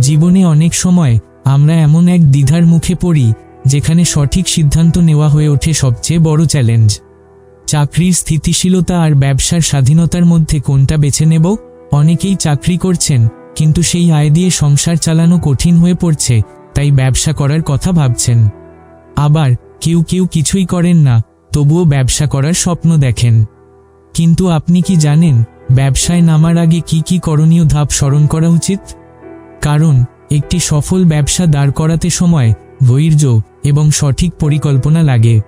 জীবনে অনেক সময় আমরা এমন এক দ্বিধার মুখে পড়ি, যেখানে সঠিক সিদ্ধান্ত নেওয়া হয়ে ওঠে সবচেয়ে বড় চ্যালেঞ্জ। চাকরির স্থিতিশীলতা আর ব্যবসার স্বাধীনতার মধ্যে কোনটা বেছে নেব? অনেকেই চাকরি করছেন, কিন্তু সেই আয় দিয়ে সংসার চালানো কঠিন হয়ে পড়ছে, তাই ব্যবসা করার কথা ভাবছেন। আবার কেউ কেউ কিছুই করেন না, তবুও ব্যবসা করার স্বপ্ন দেখেন। কিন্তু আপনি কি জানেন, ব্যবসায় নামার আগে কি কি করণীয় ধাপ স্মরণ করা উচিত? কারণ, একটি সফল ব্যবসা দাঁড় করাতে সময়, ধৈর্য এবং সঠিক পরিকল্পনা লাগে।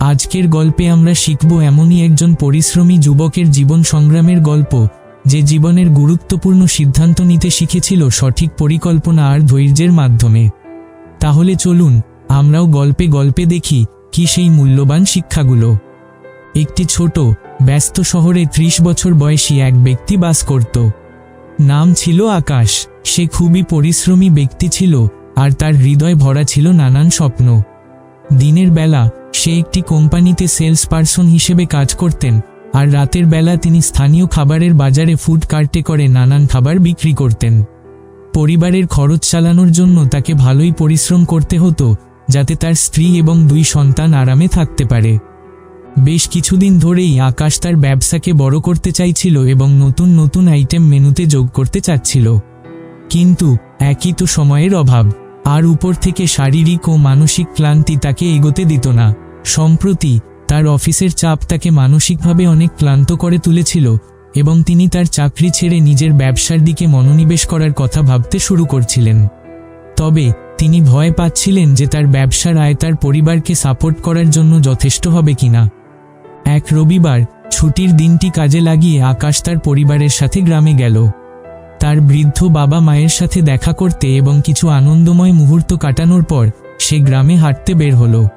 আজকের গল্পে আমরা শিখব এমনই একজন পরিশ্রমী যুবকের জীবন সংগ্রামের গল্প, যে জীবনের গুরুত্বপূর্ণ সিদ্ধান্ত নিতে শিখেছিল সঠিক পরিকল্পনা আর ধৈর্যের মাধ্যমে। তাহলে চলুন, আমরাও গল্পে গল্পে দেখি কি সেই মূল্যবান শিক্ষাগুলো। একটি ছোট, ব্যস্ত শহরে ত্রিশ বছর বয়সী এক ব্যক্তি বাস করত। নাম ছিল আকাশ। সে খুবই পরিশ্রমী ব্যক্তি ছিল, আর তার হৃদয় ভরা ছিল নানান স্বপ্ন। দিনের বেলা, সে একটি কোম্পানিতে সেলস পারসন হিসেবে কাজ করতেন, আর রাতের বেলা তিনি স্থানীয় খাবারের বাজারে ফুড কার্টে করে নানান খাবার বিক্রি করতেন। পরিবারের খরচ চালানোর জন্য তাকে ভালোই পরিশ্রম করতে হতো, যাতে তার স্ত্রী এবং দুই সন্তান আরামে থাকতে পারে। বেশ কিছুদিন ধরেই আকাশ তার ব্যবসাকে বড় করতে চাইছিল এবং নতুন নতুন আইটেম মেনুতে যোগ করতে চাচ্ছিল। কিন্তু একই তো সময়ের অভাব। আর উপর থেকে শারীরিক ও মানসিক ক্লান্তি তাকে এগোতে দিত না। সম্প্রতি তার অফিসের চাপ তাকে মানসিকভাবে অনেক ক্লান্ত করে তুলেছিল এবং তিনি তার চাকরি ছেড়ে নিজের ব্যবসার দিকে মনোনিবেশ করার কথা ভাবতে শুরু করছিলেন। তবে তিনি ভয় পাচ্ছিলেন যে তার ব্যবসার আয় তার পরিবারকে সাপোর্ট করার জন্য যথেষ্ট হবে কিনা। এক রবিবার ছুটির দিনটি কাজে লাগিয়ে আকাশ তার পরিবারের সাথে গ্রামে গেল। তার বৃদ্ধ বাবা মায়ের সাথে দেখা করতে এবং কিছু আনন্দময় মুহূর্ত কাটানোর পর সে গ্রামে হাঁটতে বের হলো।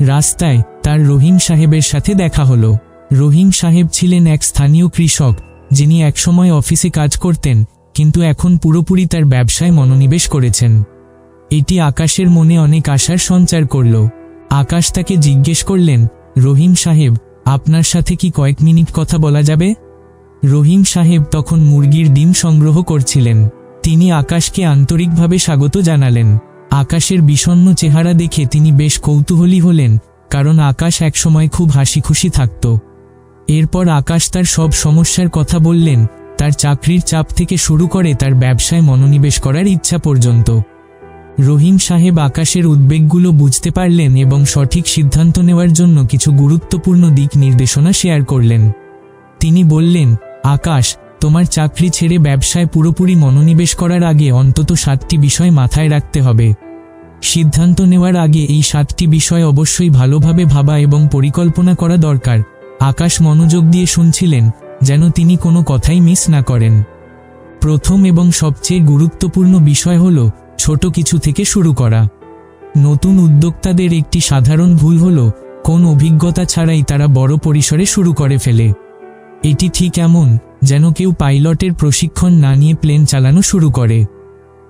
রাস্তায় তার রহিম সাহেবের সাথে দেখা হলো। রহিম সাহেব ছিলেন এক স্থানীয় কৃষক, যিনি একসময় অফিসে কাজ করতেন, কিন্তু এখন পুরোপুরি তার ব্যবসায় মনোনিবেশ করেছেন। এটি আকাশের মনে অনেক আশার সঞ্চার করল। আকাশ তাকে জিজ্ঞেস করলেন, রহিম সাহেব, আপনার সাথে কি কয়েক মিনিট কথা বলা যাবে? রহিম সাহেব তখন মুরগির ডিম সংগ্রহ করছিলেন। তিনি আকাশকে আন্তরিকভাবে স্বাগত জানালেন। আকাশের বিষণ্ণ চেহারা দেখে তিনি বেশ কৌতূহলী হলেন, কারণ আকাশ একসময় খুব হাসি খুশি থাকত। এরপর আকাশ তার সব সমস্যার কথা বললেন, তার চাকরির চাপ থেকে শুরু করে তার ব্যবসায় মনোনিবেশ করার ইচ্ছা পর্যন্ত। রহিম সাহেব আকাশের উদ্বেগগুলো বুঝতে পারলেন এবং সঠিক সিদ্ধান্ত নেওয়ার জন্য কিছু গুরুত্বপূর্ণ দিক নির্দেশনা শেয়ার করলেন। তিনি বললেন আকাশ, তোমার চাকরি ছেড়ে ব্যবসায় পুরোপুরি মনোনিবেশ করার আগে অন্তত সাতটি বিষয় মাথায় রাখতে হবে। সিদ্ধান্ত নেওয়ার আগে এই সাতটি বিষয় অবশ্যই ভালোভাবে ভাবা এবং পরিকল্পনা করা দরকার। আকাশ মনোযোগ দিয়ে শুনছিলেন, যেন তিনি কোনো কথাই মিস না করেন। প্রথম এবং সবচেয়ে গুরুত্বপূর্ণ বিষয় হল, ছোট কিছু থেকে শুরু করা। নতুন উদ্যোক্তাদের একটি সাধারণ ভুল হল, কোন অভিজ্ঞতা ছাড়াই তারা বড় পরিসরে শুরু করে ফেলে। এটি ঠিক এমন, যেন কেউ পাইলটের প্রশিক্ষণ না নিয়ে প্লেন চালানো শুরু করে।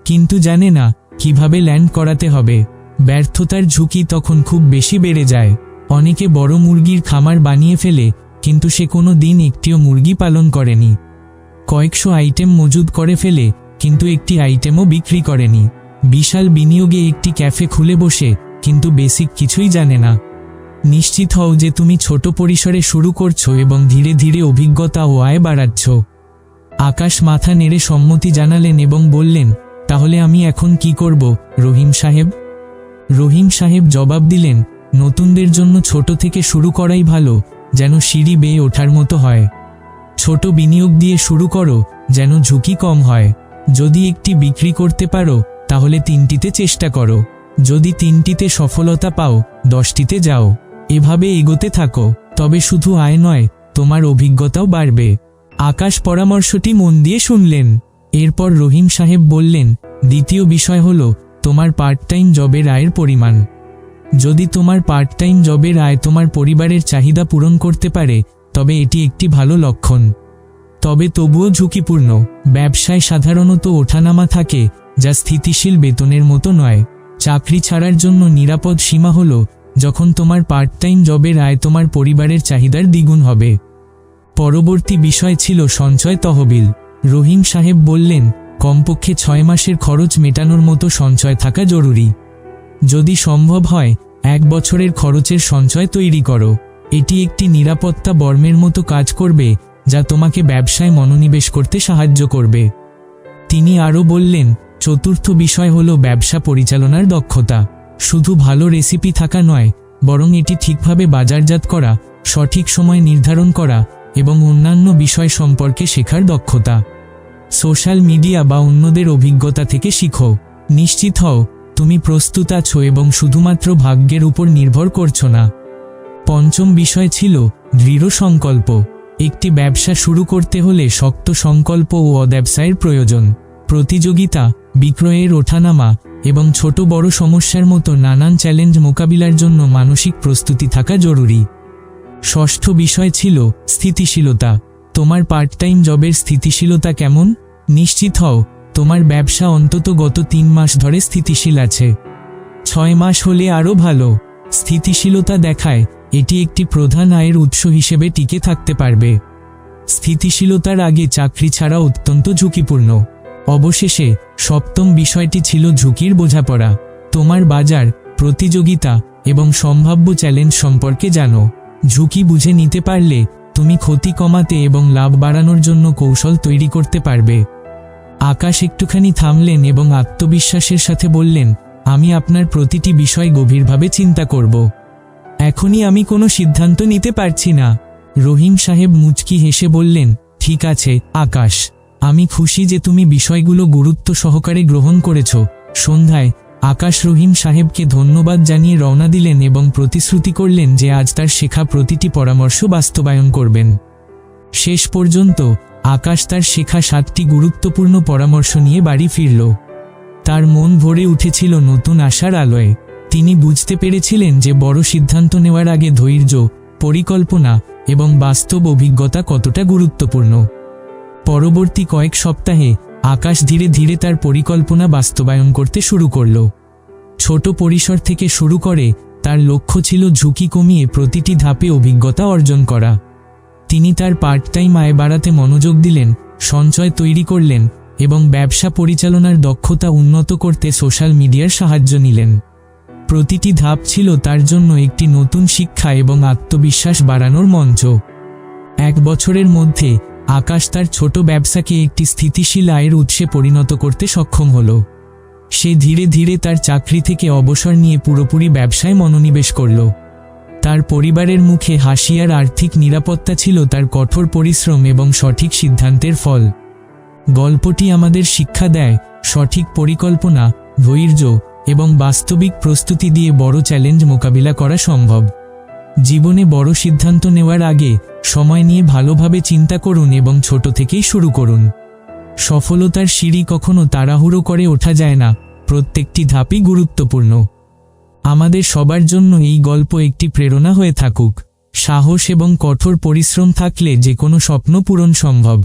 কিন্তু জানে না, কীভাবে ল্যান্ড করাতে হবে। ব্যর্থতার ঝুঁকি তখন খুব বেশি বেড়ে যায়। অনেকে বড় মুরগির খামার বানিয়ে ফেলে, কিন্তু সে কোনো দিন একটিও মুরগি পালন করেনি। কয়েকশো আইটেম মজুদ করে ফেলে, কিন্তু একটি আইটেমও বিক্রি করেনি। বিশাল বিনিয়োগে একটি ক্যাফে খুলে বসে, কিন্তু বেসিক কিছুই জানে না। নিশ্চিত হও যে তুমি ছোট পরিসরে শুরু করছ এবং ধীরে ধীরে অভিজ্ঞতা ও আয় বাড়াচ্ছ। আকাশ মাথা নেড়ে সম্মতি জানালেন এবং বললেন, তাহলে আমি এখন কি করব, রহিম সাহেব? রহিম সাহেব জবাব দিলেন, নতুনদের জন্য ছোট থেকে শুরু করাই ভালো, যেন সিঁড়ি বেয়ে ওঠার মতো হয়। ছোট বিনিয়োগ দিয়ে শুরু করো, যেন ঝুঁকি কম হয়। যদি একটি বিক্রি করতে পারো, তাহলে তিনটিতে চেষ্টা করো। যদি তিনটিতে সফলতা পাও, দশটিতে যাও। এভাবে এগোতে থাকো, তবে শুধু আয় নয়, তোমার অভিজ্ঞতাও বাড়বে। আকাশ পরামর্শটি মন দিয়ে শুনলেন। এরপর রহিম সাহেব বললেন, দ্বিতীয় বিষয় হল, তোমার পার্ট টাইম জবের আয়ের পরিমাণ। যদি তোমার পার্ট টাইম জবের আয় তোমার পরিবারের চাহিদা পূরণ করতে পারে, তবে এটি একটি ভালো লক্ষণ। তবে তবুও ঝুঁকিপূর্ণ। ব্যবসায় সাধারণত ওঠানামা থাকে, যা স্থিতিশীল বেতনের মতো নয়। চাকরি ছাড়ার জন্য নিরাপদ সীমা হল যখন তোমার পার্ট টাইম জবের আয় তোমার পরিবারের চাহিদার দ্বিগুণ হবে। পরবর্তী বিষয় ছিল সঞ্চয় তহবিল। রহিম সাহেব বললেন, কমপক্ষে ছয় মাসের খরচ মেটানোর মতো সঞ্চয় থাকা জরুরি। যদি সম্ভব হয়, এক বছরের খরচের সঞ্চয় তৈরি করো। এটি একটি নিরাপত্তা বর্মের মতো কাজ করবে, যা তোমাকে ব্যবসায় মনোনিবেশ করতে সাহায্য করবে। তিনি আরও বললেন, চতুর্থ বিষয় হল ব্যবসা পরিচালনার দক্ষতা। শুধু ভালো রেসিপি থাকা নয়, বরং এটি ঠিকভাবে বাজারজাত করা, সঠিক সময় নির্ধারণ করা এবং অন্যান্য বিষয় সম্পর্কে শেখার দক্ষতা। সোশ্যাল মিডিয়া বা অন্যদের অভিজ্ঞতা থেকে শিখো। নিশ্চিত হও, তুমি প্রস্তুত আছো এবং শুধুমাত্র ভাগ্যের উপর নির্ভর করছ না। পঞ্চম বিষয় ছিল দৃঢ় সংকল্প। একটি ব্যবসা শুরু করতে হলে শক্ত সংকল্প ও অব্যবসায়ের প্রয়োজন। প্রতিযোগিতা, বিক্রয়ের ওঠানামা এবং ছোট বড় সমস্যার মতো নানান চ্যালেঞ্জ মোকাবিলার জন্য মানসিক প্রস্তুতি থাকা জরুরি। ষষ্ঠ বিষয় ছিল স্থিতিশীলতা। তোমার পার্ট টাইম জবের স্থিতিশীলতা কেমন? নিশ্চিত হও, তোমার ব্যবসা অন্তত গত তিন মাস ধরে স্থিতিশীল আছে। ছয় মাস হলে আরও ভালো। স্থিতিশীলতা দেখায়, এটি একটি প্রধান আয়ের উৎস হিসেবে টিকে থাকতে পারবে। স্থিতিশীলতার আগে চাকরি ছাড়া অত্যন্ত ঝুঁকিপূর্ণ। অবশেষে সপ্তম বিষয়টি ছিল ঝুঁকির বোঝাপড়া। তোমার বাজার, প্রতিযোগিতা এবং সম্ভাব্য চ্যালেঞ্জ সম্পর্কে জানো। ঝুঁকি বুঝে নিতে পারলে তুমি ক্ষতি কমাতে এবং লাভ বাড়ানোর জন্য কৌশল তৈরি করতে পারবে। আকাশ একটুখানি থামলেন এবং আত্মবিশ্বাসের সাথে বললেন, আমি আপনার প্রতিটি বিষয় গভীরভাবে চিন্তা করব। এখনই আমি কোনো সিদ্ধান্ত নিতে পারছি না। রহিম সাহেব মুচকি হেসে বললেন, ঠিক আছে, আকাশ। আমি খুশি যে তুমি বিষয়গুলো গুরুত্ব সহকারে গ্রহণ করেছ। সন্ধ্যায়, আকাশ রহিম সাহেবকে ধন্যবাদ জানিয়ে রওনা দিলেন এবং প্রতিশ্রুতি করলেন যে আজ তার শেখা প্রতিটি পরামর্শ বাস্তবায়ন করবেন। শেষ পর্যন্ত, আকাশ তার শেখা সাতটি গুরুত্বপূর্ণ পরামর্শ নিয়ে বাড়ি ফিরল। তার মন ভরে উঠেছিল নতুন আশার আলোয়। তিনি বুঝতে পেরেছিলেন যে বড় সিদ্ধান্ত নেওয়ার আগে ধৈর্য, পরিকল্পনা এবং বাস্তব অভিজ্ঞতা কতটা গুরুত্বপূর্ণ। পরবর্তী কয়েক সপ্তাহে আকাশ ধীরে ধীরে তার পরিকল্পনা বাস্তবায়ন করতে শুরু করল। ছোট পরিসর থেকে শুরু করে তার লক্ষ্য ছিল ঝুঁকি কমিয়ে প্রতিটি ধাপে অভিজ্ঞতা অর্জন করা। তিনি তার পার্ট টাইম আয় বাড়াতে মনোযোগ দিলেন, সঞ্চয় তৈরি করলেন এবং ব্যবসা পরিচালনার দক্ষতা উন্নত করতে সোশ্যাল মিডিয়ার সাহায্য নিলেন। প্রতিটি ধাপ ছিল তার জন্য একটি নতুন শিক্ষা এবং আত্মবিশ্বাস বাড়ানোর মঞ্চ। এক বছরের মধ্যে আকাশ তার ছোট ব্যবসাকে একটি স্থিতিশীল আয়ের উৎসে পরিণত করতে সক্ষম হল। সে ধীরে ধীরে তার চাকরি থেকে অবসর নিয়ে পুরোপুরি ব্যবসায় মনোনিবেশ করল। তার পরিবারের মুখে হাসি আর আর্থিক নিরাপত্তা ছিল তার কঠোর পরিশ্রম এবং সঠিক সিদ্ধান্তের ফল। গল্পটি আমাদের শিক্ষা দেয়, সঠিক পরিকল্পনা, ধৈর্য এবং বাস্তবিক প্রস্তুতি দিয়ে বড় চ্যালেঞ্জ মোকাবিলা করা সম্ভব। জীবনে বড় সিদ্ধান্ত নেওয়ার আগে সময় নিয়ে ভালোভাবে চিন্তা করুন এবং ছোট থেকেই শুরু করুন। সফলতার সিঁড়ি কখনো তাড়াহুড়ো করে ওঠা যায় না, প্রত্যেকটি ধাপই গুরুত্বপূর্ণ। আমাদের সবার জন্য এই গল্প একটি প্রেরণা হয়ে থাকুক। সাহস এবং কঠোর পরিশ্রম থাকলে যে কোনো স্বপ্ন পূরণ সম্ভব।